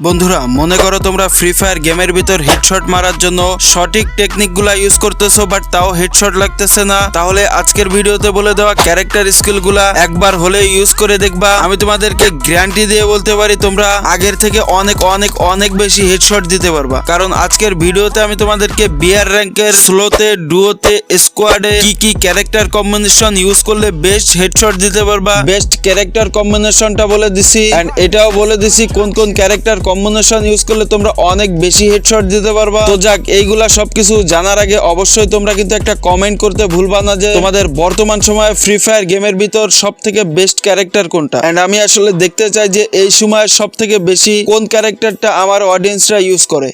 বন্ধুরা, মনে করো তোমরা ফ্রি ফায়ার গেমের ভিতর হেডশট মারার জন্য সঠিক টেকনিকগুলা ইউজ করতেছো বাট তাও হেডশট লাগতেছে না। তাহলে আজকের ভিডিওতে বলে দেওয়া ক্যারেক্টার স্কিলগুলা একবার হলে ইউজ করে দেখবা। আমি তোমাদেরকে গ্যারান্টি দিয়ে বলতে পারি, তোমরা আগের থেকে অনেক অনেক অনেক বেশি হেডশট দিতে পারবা। কারণ আজকের ভিডিওতে আমি তোমাদেরকে বিয়ার র্যাঙ্কের স্লোতে ডুয়োতে স্কোয়াডে কি কি ক্যারেক্টার কম্বিনেশন ইউজ করলে বেস্ট হেডশট দিতে পারবা। বেস্ট ক্যারেক্টার কম্বিনেশনটা বলে দিছি এন্ড এটাও বলে দিছি কোন কোন ক্যারেক্টার কম্বিনেশন ইউজ করলে তোমরা অনেক বেশি হেডশট দিতে পারবা। তো যাক, এইগুলা সবকিছু জানার আগে অবশ্যই তোমরা কিন্তু একটা কমেন্ট করতে ভুলবা না যে তোমাদের বর্তমান সময়ে ফ্রি ফায়ার গেমের ভিতর সব থেকে বেস্ট ক্যারেক্টার কোনটা? এন্ড আমি আসলে দেখতে চাই যে এই সময় সব থেকে বেশি কোন ক্যারেক্টারটা আমার অডিয়েন্সরা ইউজ করে।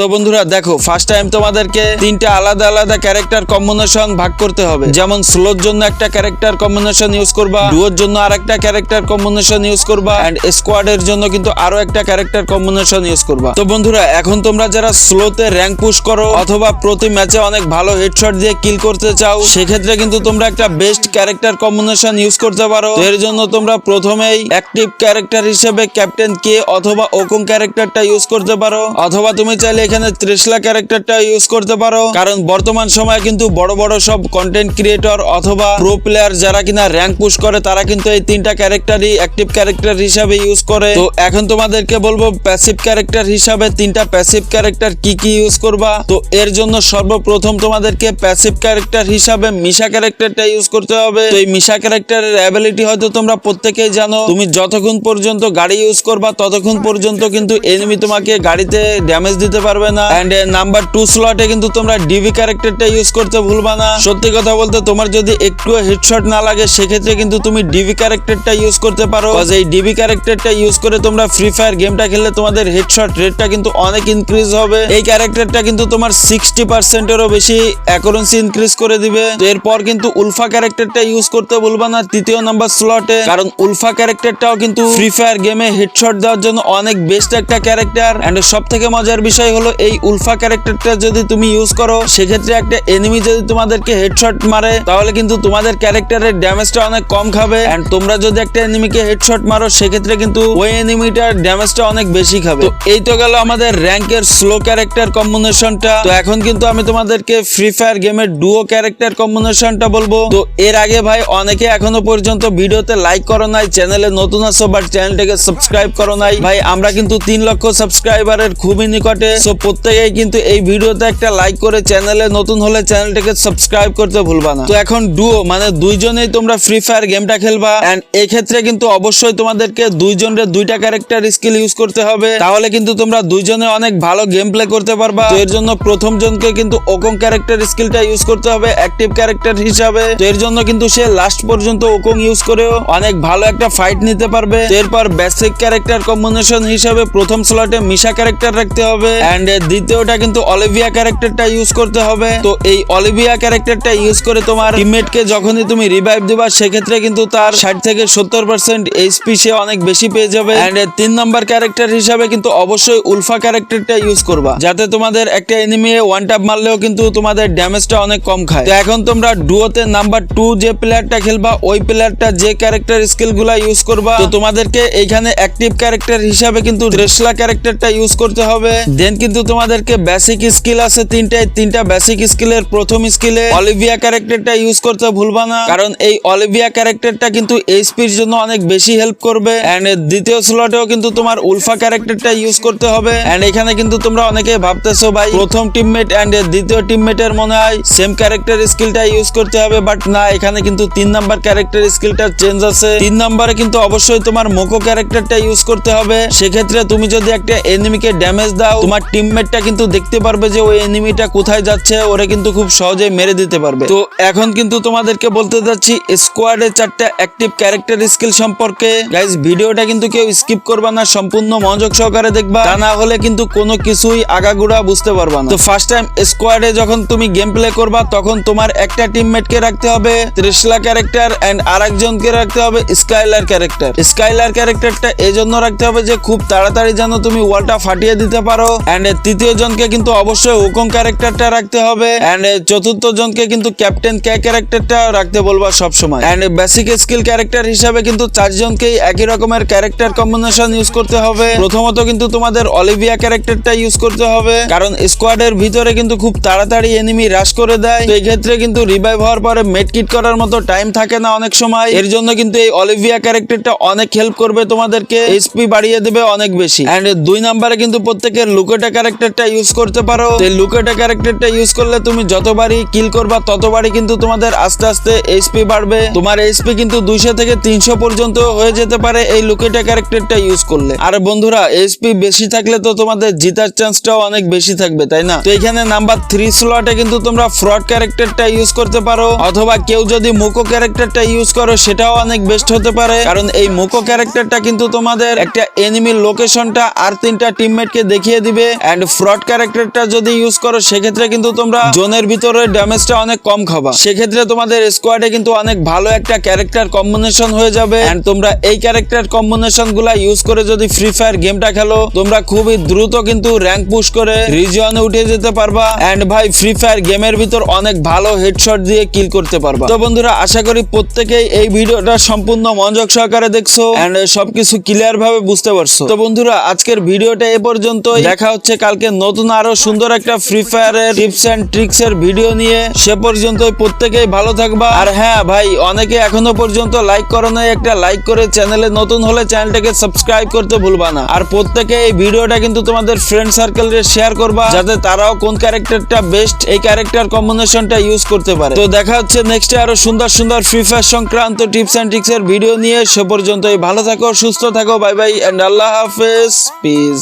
তো বন্ধুরা, দেখো ফার্স্ট টাইম তোমাদেরকে তিনটা আলাদা আলাদা ক্যারেক্টার কম্বিনেশন ভাগ করতে হবে। যেমন স্লোর জন্য একটা ক্যারেক্টার কম্বিনেশন ইউজ করবা ডুয়োর জন্য আরেকটা ক্যারেক্টার কম্বিনেশন ইউজ করবা এন্ড স্কোয়াডের জন্য কিন্তু আরও একটা ক্যারেক্টার কম্বিনেশন ইউজ করবা। তো বন্ধুরা, এখন তোমরা যারা স্লোতে র্যাঙ্ক পুশ করো, অথবা প্রতি ম্যাচে অনেক ভালো হেডশট দিয়ে কিল করতে চাও, সেক্ষেত্রে কিন্তু তোমরা একটা বেস্ট ক্যারেক্টার কম্বিনেশন ইউজ করতে পারো। এর জন্য তোমরা প্রথমেই অ্যাক্টিভ ক্যারেক্টার হিসেবে ক্যাপ্টেন কে অথবা ওকং ক্যারেক্টারটা ইউজ করতে পারো, অথবা তুমি চাইলে এখানে ত্রিশলা ক্যারেক্টারটা ইউজ করতে পারো। কারণ বর্তমান সময়ে কিন্তু বড় বড় সব কন্টেন্ট ক্রিয়েটর অথবা প্রো প্লেয়ার যারা কিনা র্যাঙ্ক পুশ করে, তারা কিন্তু এই তিনটা ক্যারেক্টারই অ্যাক্টিভ ক্যারেক্টার হিসাবে ইউজ করে। তো এখন তোমাদেরকে বলব প্যাসিভ ক্যারেক্টার হিসাবে তিনটা প্যাসিভ ক্যারেক্টার কি কি ইউজ করবা? তো এর জন্য সর্বপ্রথম তোমাদেরকে প্যাসিভ ক্যারেক্টার হিসাবে মিশা ক্যারেক্টারটা ইউজ করতে হবে। তো এই মিশা ক্যারেক্টারের অ্যাবিলিটি হয়তো তোমরা প্রত্যেকেই জানো। তুমি যতক্ষণ পর্যন্ত গাড়ি ইউজ করবা, ততক্ষণ পর্যন্ত কিন্তু এনিমি তোমাকে গাড়িতে ড্যামেজ দিতে পারবে। না। এন্ড নাম্বার টু স্লটে কিন্তু তোমরা ডিভি ক্যারেক্টারটা ইউজ করতে ভুলবা না। সত্যি কথা বলতে তোমার যদি একটু হেডশট না লাগে, সেক্ষেত্রে কিন্তু তুমি ডিভি ক্যারেক্টারটা ইউজ করতে পারো। এই ডিভি ক্যারেক্টারটা ইউজ করে তোমরা ফ্রি ফায়ার গেমটা খেললে তোমাদের হেডশট রেটটা কিন্তু অনেক ইনক্রিজ হবে। এই ক্যারেক্টারটা কিন্তু তোমার সিক্সটি পার্সেন্টেরও বেশি অ্যাকুরেন্সি ইনক্রিজ করে দিবে। এরপর কিন্তু উলফা ক্যারেক্টারটা ইউজ করতে ভুলবা না তৃতীয় নাম্বার স্লটে কারণ উলফা ক্যারেক্টারটাও কিন্তু ফ্রি ফায়ার গেমে হেডশট দেওয়ার জন্য অনেক বেস্ট একটা ক্যারেক্টার এন্ড সব থেকে মজার বিষয় হলো এই উলফা ক্যারেক্টারটা যদি তুমি ইউজ করো, সেক্ষেত্রে একটা এনিমি যদি তোমাদেরকে হেডশট মারে, তাহলে কিন্তু তোমাদের ক্যারেক্টারের ড্যামেজটা অনেক কম খাবে। এন্ড তোমরা যদি একটা এনিমিকে হেডশট মারো, সেক্ষেত্রে কিন্তু ওই এনিমিটার ড্যামেজটা অনেক বেশি খাবে। তো এই তো গেল আমাদের র্যাঙ্কের স্লো ক্যারেক্টার কম্বিনেশনটা তো এখন কিন্তু আমি তোমাদেরকে ফ্রি ফায়ার গেমের ডুও ক্যারেক্টার কম্বিনেশনটা বলব। তো এর আগে ভাই, অনেকে এখনও পর্যন্ত ভিডিওতে লাইক করো নাই চ্যানেলে নতুন আছো বাট চ্যানেলটাকে সাবস্ক্রাইব করো নাই। ভাই, আমরা কিন্তু তিন লক্ষ সাবস্ক্রাইবারের খুবই নিকটে। সো প্রত্যেকেই কিন্তু এই ভিডিওতে একটা লাইক করে চ্যানেলে নতুন হলে চ্যানেলটাকে সাবস্ক্রাইব করতে ভুলবা না। তো এখন ডুও মানে দুইজনেই তোমরা ফ্রি ফায়ার গেমটা খেলবা। এন্ড এই ক্ষেত্রে কিন্তু অবশ্যই তোমাদেরকে দুইজনের দুইটা ক্যারেক্টার স্কিল ইউজ করতে হবে। তাহলে কিন্তু তোমরা দুইজনে অনেক ভালো গেম প্লে করতে পারবা। এর জন্য প্রথম জনকে কিন্তু ওকং ক্যারেক্টার স্কিলটা ইউজ করতে হবে অ্যাক্টিভ ক্যারেক্টার হিসাবে। তো এর জন্য কিন্তু সে লাস্ট পর্যন্ত ওকং ইউজ করেও অনেক ভালো একটা ফাইট নিতে পারবে। এরপর বেসিক ক্যারেক্টার কম্বিনেশন হিসাবে প্রথম স্লটে মিশা ক্যারেক্টার রাখতে হবে। এন্ড দ্বিতীয়টা কিন্তু অলিভিয়া ক্যারেক্টারটা ইউজ করতে হবে। তো এই অলিভিয়া ক্যারেক্টারটা ইউজ করে তোমার টিমমেটকে যখনই তুমি রিভাইভ দিবা, সেক্ষেত্রে কিন্তু তার ষাট থেকে সত্তর পার্সেন্ট এইচপি সে অনেক বেশি পেয়ে যাবে। এন্ড তিন নম্বর ক্যারেক্টার হিসাবে কিন্তু অবশ্যই উলফা ক্যারেক্টারটা ইউজ করবা। যাতে তোমাদের একটা এনিমি ওয়ান ট্যাপ মারলেও কিন্তু তোমাদের ড্যামেজটা অনেক কম খায়। তো এখন তোমরা ডুয়োতে নাম্বার টু যে প্লেয়ারটা খেলবা, ওই প্লেয়ারটা যে ক্যারেক্টার স্কিলগুলা ইউজ করবা, তো তোমাদেরকে এইখানে অ্যাক্টিভ ক্যারেক্টার হিসাবে কিন্তু রেসলা ক্যারেক্টারটা ইউজ করতে হবে। দেন কিন্তু তোমাদেরকে বেসিক স্কিল আছে তিনটায় তিনটা বেসিক স্কিলের প্রথম স্কিলে অলিভিয়া ক্যারেক্টারটা ইউজ করতে ভুলবা না। কারণ এই অলিভিয়া ক্যারেক্টারটা কিন্তু এইচপির জন্য অনেক বেশি হেল্প করবে। এন্ড দ্বিতীয় স্লটেও কিন্তু তোমার উলফা ক্যারেক্টারটা ইউজ করতে হবে। এন্ড এখানে কিন্তু তোমরা অনেকে ভাবতেছো, ভাই, প্রথম টিমমেট এন্ড দ্বিতীয় টিমমেটের মনে হয় সেম ক্যারেক্টার স্কিলটা ইউজ করতে হবে। বাট না, এখানে কিন্তু তিন নাম্বার ক্যারেক্টার স্কিলটা চেঞ্জ আছে। তিন নাম্বারে কিন্তু অবশ্যই তোমার মোকো ক্যারেক্টারটা ইউজ করতে হবে। সেক্ষেত্রে তুমি যদি একটা এনিমিকে ড্যামেজ দাও, তোমার টিমমেটটা কিন্তু দেখতে পারবে যে ওই এনিমিটা কোথায় যাচ্ছে, ওরে কিন্তু খুব সহজে মেরে দিতে পারবে। তো এখন কিন্তু তোমাদেরকে বলতে যাচ্ছি স্কোয়াডে চারটা অ্যাক্টিভ ক্যারেক্টার স্কিল সম্পর্কে। গাইজ ভিডিওটা কিন্তু কেউ স্কিপ করবা না, সম্পূর্ণ মনোযোগ সহকারে দেখবা। তা না হলে কিন্তু কোনো কিছুই আগাগুড়া বুঝতে পারবা না। তো ফার্স্ট টাইম স্কোয়াডে যখন তুমি গেম প্লে করবা, তখন তোমার একটা টিমমেটকে রাখতে হবে ত্রিশলা ক্যারেক্টার এন্ড আরেকজনকে রাখতে হবে স্কাইলার ক্যারেক্টার স্কাইলার ক্যারেক্টারটা এই জন্য রাখতে হবে যে, খুব তাড়াতাড়ি যেন তুমি ওয়ালটা ফাটিয়ে দিতে পারো। এন্ড তৃতীয় জনকে কিন্তু অবশ্যই হুকং ক্যারেক্টারটা রাখতে হবে। এন্ড চতুর্থ জনকে কিন্তু ক্যাপ্টেন কে ক্যারেক্টারটা রাখতে বলবা সবসময়। এন্ড বেসিক স্কিল ক্যারেক্টার হিসাবে কিন্তু চারজনকেই একই রকমের ক্যারেক্টার কম্বিনেশন ইউজ করতে হবে। প্রথমত কিন্তু তোমাদের অলিভিয়া ক্যারেক্টারটা ইউজ করতে হবে। কারণ স্কোয়াডের ভিতরে কিন্তু খুব তাড়াতাড়ি এনিমি হ্রাস করে দেয়। তো এই ক্ষেত্রে কিন্তু রিভাইভ হওয়ার পরে মেডকিট করার মতো টাইম থাকে না অনেক সময়। এর জন্য কিন্তু এই অলিভিয়া ক্যারেক্টারটা অনেক হেল্প করবে তোমাদেরকে। এইচপি বাড়িয়ে দেবে অনেক বেশি। এন্ড দুই নাম্বারে কিন্তু প্রত্যেকের লুকেটা ক্যারেক্টারটা ইউজ করতে পারো। এই লুকেটা ক্যারেক্টারটা ইউজ করলে তুমি যতবারই কিল করবা, ততবারই কিন্তু তোমাদের আস্তে আস্তে এইচপি বাড়বে। তোমার এইচপি কিন্তু দুইশো থেকে তিনশো পর্যন্ত হয়ে যেতে পারে এই লুকেটা ক্যারেক্টারটা ইউজ করলে। আর বন্ধুরা এইচপি বেশি থাকলে তো তোমাদের জিতার চান্সটাও অনেক বেশি থাকবে, তাই না? তো এখানে নাম্বার থ্রি স্লটে কিন্তু তোমরা ফ্রড ক্যারেক্টারটা ইউজ করতে পারো, অথবা কেউ যদি মুকো ক্যারেক্টারটা ইউজ করো, সেটাও অনেক বেস্ট হতে পারে। কারণ এই মুকো ক্যারেক্টারটা কিন্তু তোমাদের একটা এনিমির লোকেশনটা আর তিনটা টিমমেটকে দেখিয়ে দিবে। এন্ড ফ্রড ক্যারেক্টারটা যদি ইউজ করো, সেক্ষেত্রে কিন্তু তোমরা জোনের ভিতরে ড্যামেজটা অনেক কম খাবা। সেক্ষেত্রে তোমাদের স্কোয়াডে কিন্তু অনেক ভালো একটা ক্যারেক্টার কম্বিনেশন হয়ে যাবে। এন্ড তোমরা এই ক্যারেক্টার কম্বিনেশনগুলা ইউজ করে যদি ফ্রি ফায়ার গেমটা খেলো, তোমরা খুবই দ্রুত কিন্তু র্যাঙ্ক পুশ করে রিজিয়নে উঠে যেতে পারবা। এন্ড ভাই ফ্রি ফায়ার গেমের ভিতর অনেক ভালো হেডশট দিয়ে কিল করতে পারবা। তো বন্ধুরা, আশা করি প্রত্যেকেই এই ভিডিওটা সম্পূর্ণ মনোযোগ সহকারে দেখছ। এন্ড সবকিছু ক্লিয়ার ভাবে বুঝতে পারছ। তো বন্ধুরা, আজকের ভিডিওটা এ পর্যন্ত দেখা হচ্ছে কালকে নতুন আরও সুন্দর একটা ফ্রি ফায়ারের টিপস এন্ড ট্রিক্স এর ভিডিও নিয়ে। সে পর্যন্ত প্রত্যেকেই ভালো থাকবা। আর হ্যাঁ ভাই, অনেকে এখনও পর্যন্ত লাইক করো নাই। একটা লাইক করে চ্যানেলে নতুন হলে চ্যানেলটাকে সাবস্ক্রাইব করতে ভুলবা না। আর প্রত্যেকে এই ভিডিওটা কিন্তু তোমাদের ফ্রেন্ড সার্কেলে শেয়ার করবা, যাতে তারাও কোন ক্যারেক্টারটা বেস্ট এই ক্যারেক্টার কম্বিনেশনটা ইউজ করতে পারে। তো দেখা হচ্ছে নেক্সটে আরও সুন্দর সুন্দর ফ্রি ফায়ার সংক্রান্ত টিপস এন্ড ট্রিক্স এর ভিডিও নিয়ে। সে পর্যন্তই ভালো থাকো, সুস্থ থাকো বাই বাই এন্ড আল্লাহ হাফেজ পিস